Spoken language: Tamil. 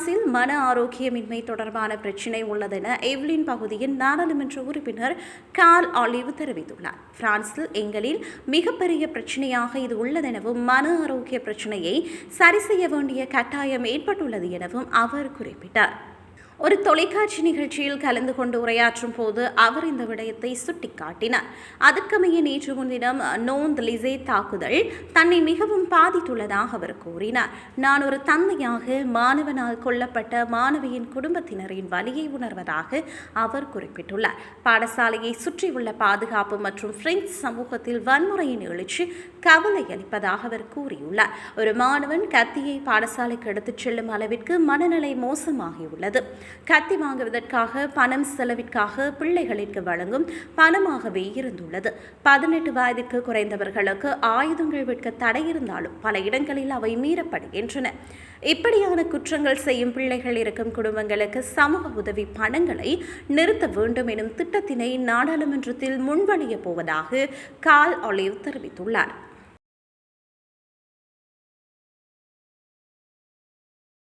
பிரான்சில் மன ஆரோக்கியமின்மை தொடர்பான பிரச்சினை உள்ளதென எவ்லின் பகுதியின் நாடாளுமன்ற உறுப்பினர் கால் ஆலிவ் தெரிவித்துள்ளார். பிரான்சில் எங்களில் மிகப்பெரிய பிரச்சனையாக இது உள்ளதெனவும் மன ஆரோக்கிய பிரச்சனையை சரி செய்ய வேண்டிய கட்டாயம் ஏற்பட்டுள்ளது எனவும் அவர் குறிப்பிட்டார். ஒரு தொலைக்காட்சி நிகழ்ச்சியில் கலந்து கொண்டு உரையாற்றும் போது அவர் இந்த விடயத்தை சுட்டிக்காட்டினார். அதற்கமைய நேற்று முன்தினம் நோந்த் லிசே தாக்குதல் தன்னை மிகவும் பாதித்துள்ளதாக அவர் கூறினார். நான் ஒரு தந்தையாக மாணவனால் கொல்லப்பட்ட மாணவியின் குடும்பத்தினரின் வலியை உணர்வதாக அவர் குறிப்பிட்டுள்ளார். பாடசாலையை சுற்றியுள்ள பாதுகாப்பு மற்றும் பிரெஞ்சு சமூகத்தில் வன்முறையின் எழுச்சி கவலை அளிப்பதாக அவர் கூறியுள்ளார். ஒரு மாணவன் கத்தியை பாடசாலைக்கு எடுத்துச் செல்லும் அளவிற்கு மனநிலை மோசமாகியுள்ளது. கத்தி வாங்குவதற்காக பணம் செலவிற்காக பிள்ளைகளிற்கு வழங்கும் பணமாகவே இருந்துள்ளது. பதினெட்டு வயதிற்கு குறைந்தவர்களுக்கு ஆயுதங்கள் விற்க தடை இருந்தாலும் பல இடங்களில் அவை மீறப்படுகின்றன. இப்படியான குற்றங்கள் செய்யும் பிள்ளைகள் இருக்கும் குடும்பங்களுக்கு சமூக உதவி பணங்களை நிறுத்த வேண்டும் எனும் திட்டத்தினை நாடாளுமன்றத்தில் முன்வழிய போவதாக கால் ஒலிவ் தெரிவித்துள்ளார்.